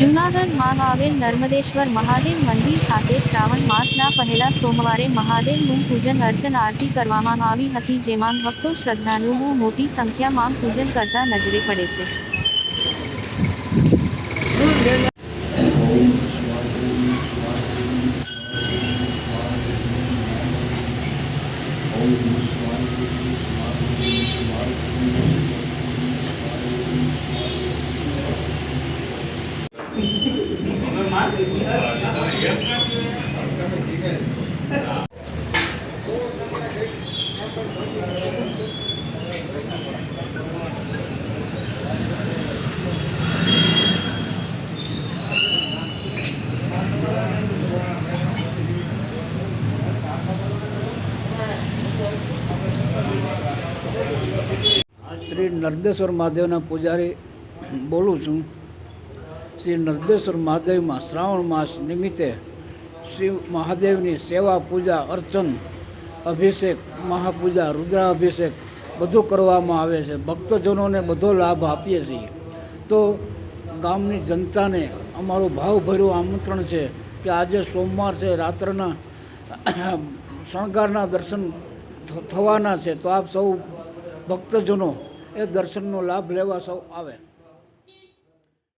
જૂનાગઢમાં આવેલ નર્મદેશ્વર મહાદેવ મંદિર ખાતે શ્રાવણ માસના પહેલા સોમવારે મહાદેવનું પૂજન અર્ચન આરતી કરવામાં આવી હતી, જેમાં ભક્તો શ્રદ્ધાળુઓ મોટી સંખ્યામાં પૂજન કરતા નજરે પડે છે. શ્રી નર્દેશ્વર મહાદેવના પૂજારી બોલું છું શ્રી નંદેશ્વર મહાદેવમાં શ્રાવણ માસ નિમિત્તે શિવ મહાદેવની સેવા, પૂજા, અર્ચન, અભિષેક, મહાપૂજા, રુદ્રાભિષેક બધું કરવામાં આવે છે. ભક્તજનોને બધો લાભ આપીએ છીએ. તો ગામની જનતાને અમારું ભાવભર્યું આમંત્રણ છે કે આજે સોમવાર છે, રાત્રના શણગારના દર્શન થવાના છે. તો આપ સૌ ભક્તજનો એ દર્શનનો લાભ લેવા સૌ આવે.